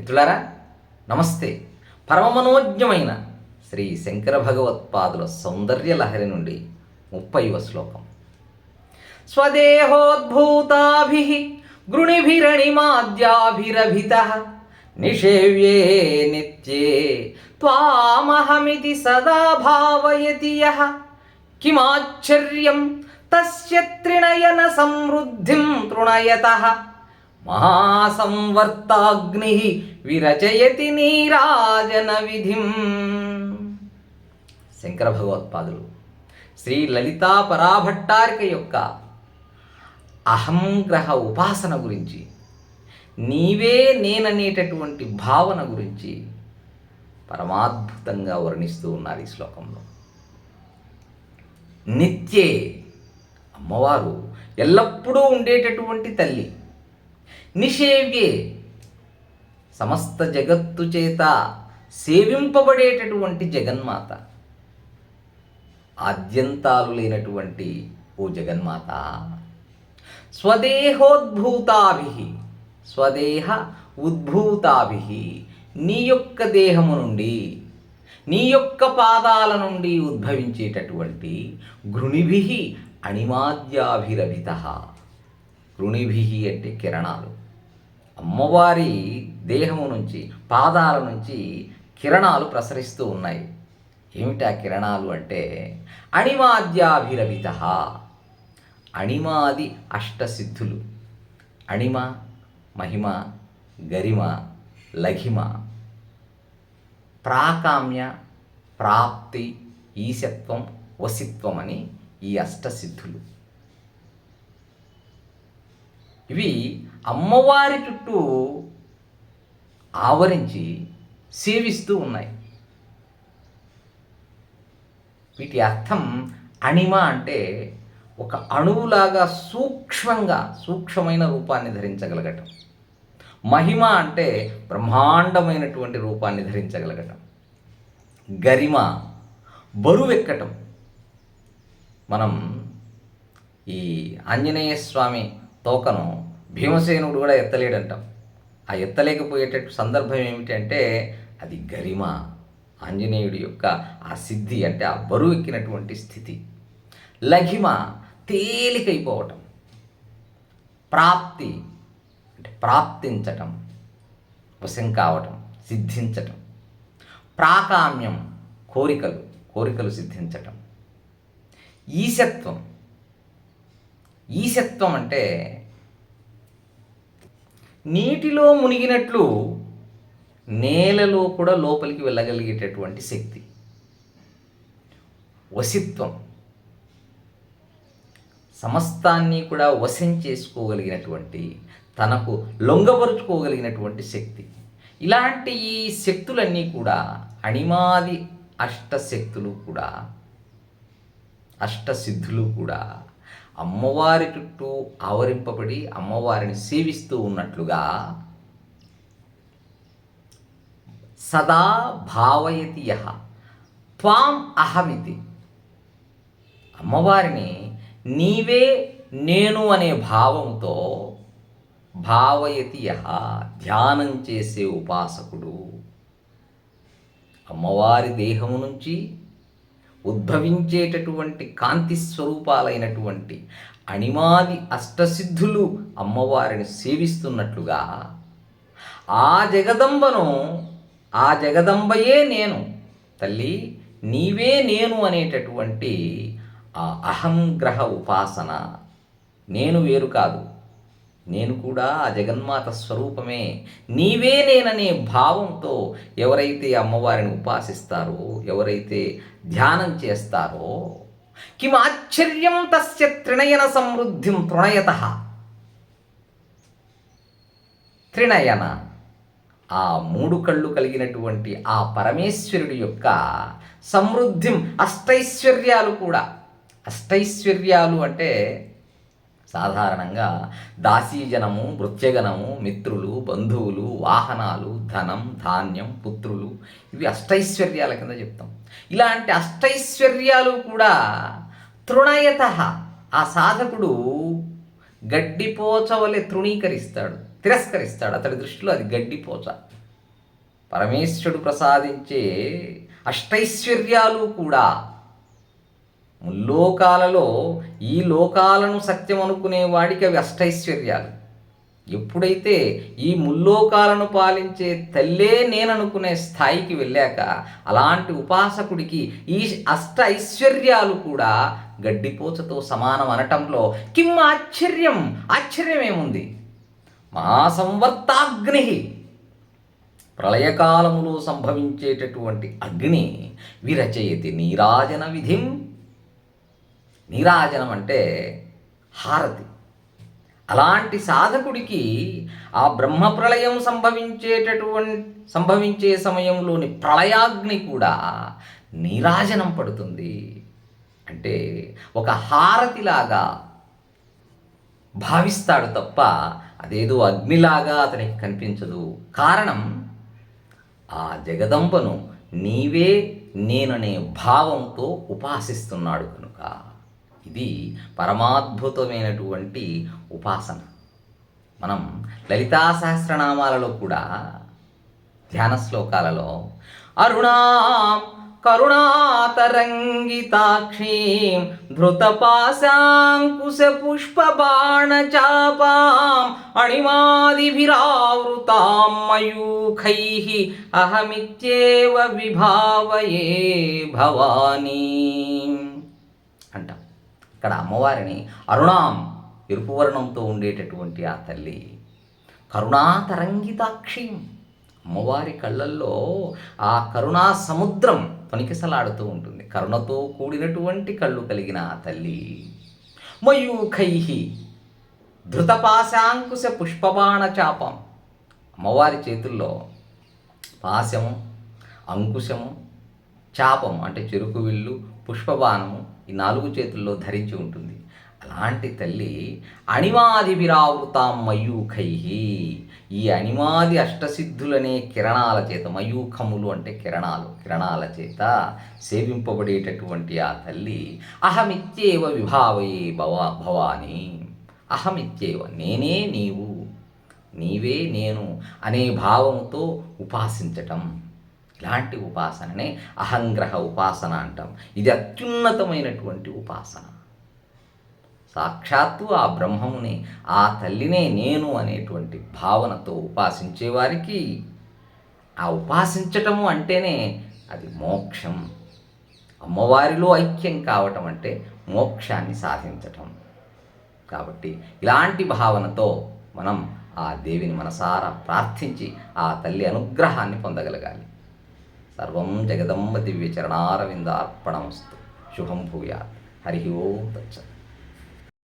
మిత్రులారా నమస్తే. పరమమనోజ్ఞమైన శ్రీ శంకర భగవత్పాదుల సౌందర్య లహరి నుండి ముప్పైవ శ్లోకం. స్వదేహోద్భూతాభి గృణిభిరణిమాద్యాభిరభిత నిషేవ్యే నిత్యే త్వామహమితి సదా భావయతి యః కిమాశ్చర్యం తస్య త్రిణయన సమృద్ధిం తృణయతః మహాసంవర్తాగ్ని విరచయతి నీరాజన విధిం. శంకర భగవత్పాదులు శ్రీ లలితా పరాభట్టారిక యొక్క అహంగ్రహ ఉపాసన గురించి నీవే నేననేటటువంటి భావన గురించి పరమాద్భుతంగా వర్ణిస్తూ ఉన్నారు ఈ శ్లోకంలో. నిత్యే అమ్మవారు ఎల్లప్పుడూ ఉండేటటువంటి తల్లి. నిషేవ్యే సమస్త జగత్తు చేత సేవింపబడేటటువంటి జగన్మాత. ఆద్యంతాలు లేనటువంటి ఓ జగన్మాత. స్వదేహోద్భూతాభి స్వదేహ ఉద్భూతాభి నీ యొక్క దేహము నుండి నీ యొక్క పాదాల నుండి ఉద్భవించేటటువంటి గృణిభి అణిమాద్యాభిరభిత. రుణిభి అంటే కిరణాలు. అమ్మవారి దేహము నుంచి పాదాల నుంచి కిరణాలు ప్రసరిస్తూ ఉన్నాయి. ఏమిటి ఆ కిరణాలు అంటే? అణిమాద్యాభిరవిత అణిమాది అష్టసిద్ధులు. అణిమ మహిమ గరిమ లఘిమ. ప్రాకామ్య ప్రాప్తి ఈశత్వం వసిత్వం అని ఈ అష్టసిద్ధులు. ఇవి అమ్మవారి చుట్టూ ఆవరించి సేవిస్తూ ఉన్నాయి. వీటి అర్థం అణిమ అంటే ఒక అణువులాగా సూక్ష్మంగా సూక్ష్మమైన రూపాన్ని ధరించగలగటం. మహిమ అంటే బ్రహ్మాండమైనటువంటి రూపాన్ని ధరించగలగటం. గరిమ బరువెక్కటం. మనం ఈ ఆంజనేయ స్వామి తోకను భీమసేనుడు కూడా ఎత్తలేడంట. ఆ ఎత్తలేకపోయేటట్టు సందర్భం ఏమిటంటే అది గరిమ ఆంజనేయుడి యొక్క ఆ సిద్ధి అంటే ఆ బరువు ఎక్కినటువంటి స్థితి. లఘిమ తేలికైపోవటం. ప్రాప్తి అంటే ప్రాప్తించటం వశం కావటం సిద్ధించటం. ప్రాకామ్యం కోరికలు కోరికలు సిద్ధించటం. ఈశత్వం ఈశత్వం అంటే నీటిలో మునిగినట్లు నేలలో కూడా లోపలికి వెళ్ళగలిగేటటువంటి శక్తి. వసిత్వం సమస్తాన్ని కూడా వశం చేసుకోగలిగినటువంటి తనకు లొంగపరుచుకోగలిగినటువంటి శక్తి. ఇలాంటి ఈ శక్తులన్నీ కూడా అణిమాది అష్టశక్తులు కూడా అష్టసిద్ధులు కూడా అమ్మవారి చుట్టూ ఆవరింపబడి అమ్మవారిని సేవిస్తూ ఉన్నట్లుగా సదా భావయతి యహ. త్వాం అహమితి. అమ్మవారిని నీవే నేను అనే భావంతో భావయతి యహ ధ్యానం చేసే ఉపాసకుడు. అమ్మవారి దేహము నుంచి ఉద్భవించేటటువంటి కాంతి స్వరూపాలైనటువంటి అణిమాది అష్టసిద్ధులు అమ్మవారిని సేవిస్తున్నట్లుగా ఆ జగదంబను ఆ జగదంబయే నేను తల్లి నీవే నేను అనేటటువంటి ఆ అహంగ్రహ ఉపాసన నేను వేరు కాదు. నేను కూడా ఆ జగన్మాత స్వరూపమే. నీవే నేననే భావంతో ఎవరైతే అమ్మవారిని ఉపాసిస్తారో ఎవరైతే ధ్యానం చేస్తారో కిం ఆశ్చర్యం తస్య త్రిణయన సమృద్ధిం తృణయత త్రిణయన ఆ మూడు కళ్ళు కలిగినటువంటి ఆ పరమేశ్వరుడి యొక్క సమృద్ధిం అష్టైశ్వర్యాలు కూడా. అష్టైశ్వర్యాలు అంటే సాధారణంగా దాసీజనము భృత్యగణము మిత్రులు బంధువులు వాహనాలు ధనం ధాన్యం పుత్రులు ఇవి అష్టైశ్వర్యాల కింద చెప్తాం. ఇలాంటి అష్టైశ్వర్యాలు కూడా తృణయత. ఆ సాధకుడు గడ్డిపోచ వలె తృణీకరిస్తాడు తిరస్కరిస్తాడు. అతడి దృష్టిలో అది గడ్డిపోచ. పరమేశ్వరుడు ప్రసాదించే అష్టైశ్వర్యాలు కూడా ముల్లోకాలలో ఈ లోకాలను సత్యం అనుకునే వాడికి అవి అష్టైశ్వర్యాలు. ఎప్పుడైతే ఈ ముల్లోకాలను పాలించే తల్లే నేననుకునే స్థాయికి వెళ్ళాక అలాంటి ఉపాసకుడికి ఈ అష్ట ఐశ్వర్యాలు కూడా గడ్డిపోచతో సమానం అనటంలో కిమ్ ఆశ్చర్యం ఆశ్చర్యమేముంది? మా సంవర్తాగ్ని ప్రళయకాలములో సంభవించేటటువంటి అగ్ని విరచయతి నీరాజన విధిం. నీరాజనం అంటే హారతి. అలాంటి సాధకుడికి ఆ బ్రహ్మ ప్రళయం సంభవించేటటువంటి సంభవించే సమయంలోని ప్రళయాగ్ని కూడా నీరాజనం పడుతుంది. అంటే ఒక హారతిలాగా భావిస్తాడు తప్ప అదేదో అగ్నిలాగా అతనికి కనిపించదు. కారణం ఆ జగదంబను నీవే నేననే భావంతో ఉపాసిస్తున్నాడు కనుక. ఇది పరమాద్భుతమైనటువంటి ఉపాసన. మనం లలితా సహస్రనామాలలో కూడా ధ్యాన శ్లోకాలలో అరుణా కరుణాతరంగితాక్షీం ధృతపాశాంకుశ పుష్పబాణచాపాం అణిమాదిభిరావృతాం మయూఖైః అహమిత్యేవ విభావయే భవానీ అంటాం. ఇక్కడ అమ్మవారిని అరుణాం ఎరుపు వర్ణంతో ఉండేటటువంటి ఆ తల్లి. కరుణాతరంగితాక్షి. అమ్మవారి కళ్ళల్లో ఆ కరుణా సముద్రం తొనికిసలాడుతూ ఉంటుంది. కరుణతో కూడినటువంటి కళ్ళు కలిగిన ఆ తల్లి. మయూఖై ధృతపాశాంకుశ పుష్పబాణ చాపం. అమ్మవారి చేతుల్లో పాశము అంకుశము చాపం అంటే చెరుకు విల్లు పుష్పబాణము ఈ నాలుగు చేతుల్లో ధరించి ఉంటుంది. అలాంటి తల్లి అణిమాది విరావృతాం మయూఖై ఈ అణిమాది అష్టసిద్ధులనే కిరణాల చేత మయూఖములు అంటే కిరణాలు కిరణాల చేత సేవింపబడేటటువంటి ఆ తల్లి అహమిత్యేవ విభావయే భవా భవాని. అహమిత్యేవ నేనే నీవు నీవే నేను అనే భావంతో ఉపాసించటం. ఇలాంటి ఉపాసననే అహంగ్రహ ఉపాసన అంటాం. ఇది అత్యున్నతమైనటువంటి ఉపాసన. సాక్షాత్తు ఆ బ్రహ్మముని ఆ తల్లినే నేను అనేటువంటి భావనతో ఉపాసించేవారికి ఆ ఉపాసించటము అంటేనే అది మోక్షం. అమ్మవారిలో ఐక్యం కావటం అంటే మోక్షాన్ని సాధించటం. కాబట్టి ఇలాంటి భావనతో మనం ఆ దేవిని మనసారా ప్రార్థించి ఆ తల్లి అనుగ్రహాన్ని పొందగలగాలి. సర్వం జగదంబ దివ్య చరణారవిందార్పణమస్తు శుభం భూయాత్ హరి ఓం తచ్చత్